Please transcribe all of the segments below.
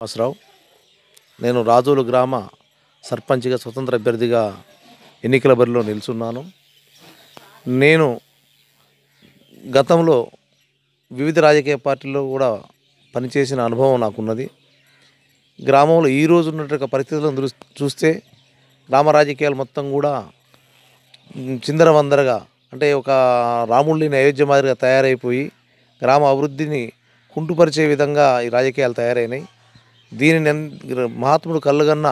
శ్రీనివాసరావు నేను రాజోలు గ్రామ సర్పంచ్గా స్వతంత్ర అభ్యర్థిగా ఎన్నికల బరిలో నిల్చున్నాను. నేను గతంలో వివిధ రాజకీయ పార్టీల్లో కూడా పనిచేసిన అనుభవం నాకున్నది. గ్రామంలో ఈ రోజు ఉన్నటువంటి పరిస్థితులను చూస్తే గ్రామ రాజకీయాలు మొత్తం కూడా చిందరవందరగా అంటే ఒక రాముళ్ళని అయోధ్య మాదిరిగా తయారైపోయి గ్రామ అభివృద్ధిని కుంటుపరిచే విధంగా ఈ రాజకీయాలు తయారైనాయి. దీనిని మహాత్ముడు మహాత్ముడు కళ్ళగన్న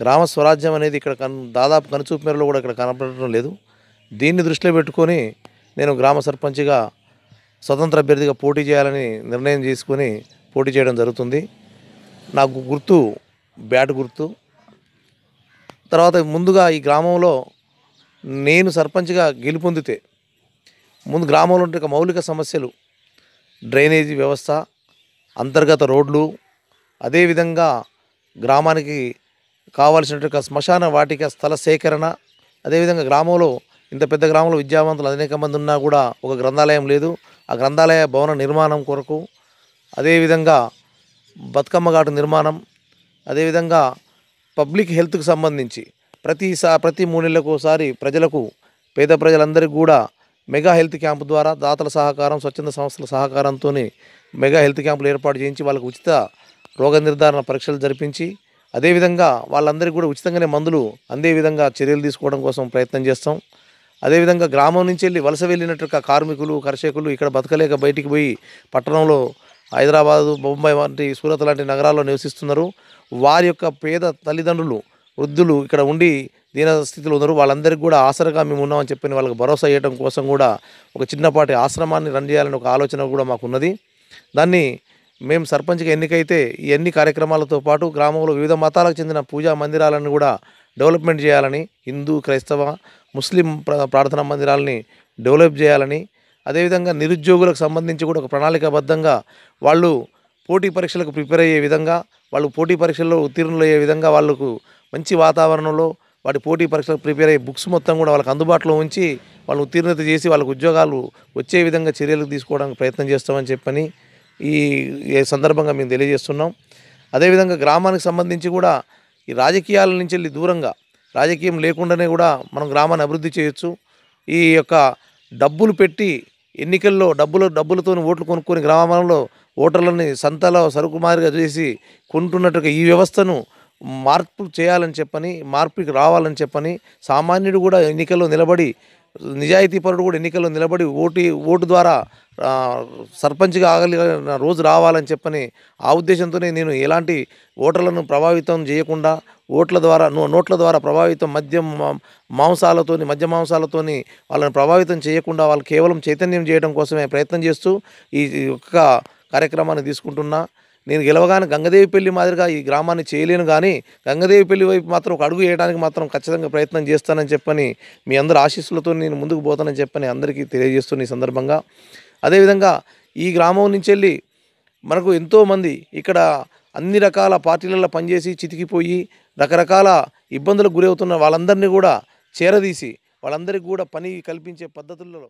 గ్రామ స్వరాజ్యం అనేది ఇక్కడ కన్ దాదాపు కనుచూపు మేరలో కూడా ఇక్కడ కనపడటం లేదు. దీన్ని దృష్టిలో పెట్టుకొని నేను గ్రామ సర్పంచ్గా స్వతంత్ర అభ్యర్థిగా పోటీ చేయాలని నిర్ణయం చేసుకొని పోటీ చేయడం జరుగుతుంది. నాకు గుర్తు బ్యాట్ గుర్తు. తర్వాత ముందుగా ఈ గ్రామంలో నేను సర్పంచ్గా గెలుపొందితే ముందు గ్రామంలో ఉంటే ఒక మౌలిక సమస్యలు డ్రైనేజీ వ్యవస్థ అంతర్గత రోడ్లు అదేవిధంగా గ్రామానికి కావాల్సినటువంటి శ్మశాన వాటిక స్థల సేకరణ అదేవిధంగా గ్రామంలో ఇంత పెద్ద గ్రామంలో విద్యావంతులు అనేక మంది ఉన్నా కూడా ఒక గ్రంథాలయం లేదు. ఆ గ్రంథాలయ భవన నిర్మాణం కొరకు అదేవిధంగా బతుకమ్మ ఘాటు నిర్మాణం అదేవిధంగా పబ్లిక్ హెల్త్కు సంబంధించి ప్రతి సా ప్రతి మూడేళ్ళకు ఒకసారి ప్రజలకు పేద ప్రజలందరికీ కూడా మెగా హెల్త్ క్యాంపు ద్వారా దాతల సహకారం స్వచ్ఛంద సంస్థల సహకారంతో మెగా హెల్త్ క్యాంపులు ఏర్పాటు చేయించి వాళ్ళకు ఉచిత రోగ నిర్ధారణ పరీక్షలు జరిపించి అదేవిధంగా వాళ్ళందరికీ కూడా ఉచితంగానే మందులు అందే విధంగా చర్యలు తీసుకోవడం కోసం ప్రయత్నం చేస్తాం. అదేవిధంగా గ్రామం నుంచి వెళ్ళి వలస వెళ్ళినట్టు కార్మికులు కర్షకులు ఇక్కడ బతకలేక బయటికి పోయి పట్టణంలో హైదరాబాదు బొంబాయి వంటి సూరత్ లాంటి నగరాల్లో నివసిస్తున్నారు. వారి యొక్క పేద తల్లిదండ్రులు వృద్ధులు ఇక్కడ ఉండి దీన స్థితిలో ఉన్నారు. వాళ్ళందరికీ కూడా ఆసరగా మేము ఉన్నామని చెప్పిన వాళ్ళకి భరోసా ఇవ్వడం కోసం కూడా ఒక చిన్నపాటి ఆశ్రమాన్ని రన్ చేయాలని ఒక ఆలోచన కూడా మాకున్నది. దాన్ని మేము సర్పంచ్గా ఎన్నికైతే ఈ అన్ని కార్యక్రమాలతో పాటు గ్రామంలో వివిధ మతాలకు చెందిన పూజా మందిరాలను కూడా డెవలప్మెంట్ చేయాలని హిందూ క్రైస్తవ ముస్లిం ప్ర- ప్రార్థనా మందిరాలని డెవలప్ చేయాలని అదేవిధంగా నిరుద్యోగులకు సంబంధించి కూడా ఒక ప్రణాళికాబద్ధంగా వాళ్ళు పోటీ పరీక్షలకు ప్రిపేర్ అయ్యే విధంగా వాళ్ళు పోటీ పరీక్షల్లో ఉత్తీర్ణులు అయ్యే విధంగా వాళ్ళకు మంచి వాతావరణంలో వాటి పోటీ పరీక్షలకు ప్రిపేర్ అయ్యే బుక్స్ మొత్తం కూడా వాళ్ళకి అందుబాటులో ఉంచి వాళ్ళు ఉత్తీర్ణత చేసి వాళ్ళకు ఉద్యోగాలు వచ్చే విధంగా చర్యలు తీసుకోవడానికి ప్రయత్నం చేస్తామని చెప్పని ఈ సందర్భంగా మేము తెలియజేస్తున్నాం. అదేవిధంగా గ్రామానికి సంబంధించి కూడా ఈ రాజకీయాల నుంచి వెళ్ళి దూరంగా రాజకీయం లేకుండానే కూడా మనం గ్రామాన్ని అభివృద్ధి చేయొచ్చు. ఈ యొక్క డబ్బులు పెట్టి ఎన్నికల్లో డబ్బులు డబ్బులతో ఓట్లు కొనుక్కొని గ్రామంలో ఓటర్లని సంతలో సరుకు మాదిరిగా చేసి కొంటున్నట్టుగా ఈ వ్యవస్థను మార్పు చేయాలని చెప్పని మార్పుకి రావాలని చెప్పని సామాన్యుడు కూడా ఎన్నికల్లో నిలబడి నిజాయితీపరుడు కూడా ఎన్నికల్లో నిలబడి ఓటు ఓటు ద్వారా సర్పంచ్గా ఆగలిగిన రోజు రావాలని చెప్పని ఆ ఉద్దేశంతోనే నేను ఎలాంటి ఓటర్లను ప్రభావితం చేయకుండా ఓట్ల ద్వారా నోట్ల ద్వారా ప్రభావితం మద్యం మాంసాలతోని మద్య మాంసాలతోని వాళ్ళని ప్రభావితం చేయకుండా వాళ్ళు కేవలం చైతన్యం చేయడం కోసమే ప్రయత్నం చేస్తూ ఈ యొక్క కార్యక్రమాన్ని తీసుకుంటున్నా. నేను గెలవగానే గంగదేవి పెళ్ళి మాదిరిగా ఈ గ్రామాన్ని చేయలేను కానీ గంగదేవి పెళ్ళి వైపు మాత్రం ఒక అడుగు వేయడానికి మాత్రం ఖచ్చితంగా ప్రయత్నం చేస్తానని చెప్పని మీ అందరి ఆశీస్సులతో నేను ముందుకు పోతానని చెప్పని అందరికీ తెలియజేస్తున్న ఈ సందర్భంగా. అదేవిధంగా ఈ గ్రామం నుంచి వెళ్ళి మనకు ఎంతోమంది ఇక్కడ అన్ని రకాల పార్టీలలో పనిచేసి చితికిపోయి రకరకాల ఇబ్బందులకు గురవుతున్న వాళ్ళందరినీ కూడా చేరదీసి వాళ్ళందరికీ కూడా పని కల్పించే పద్ధతుల్లో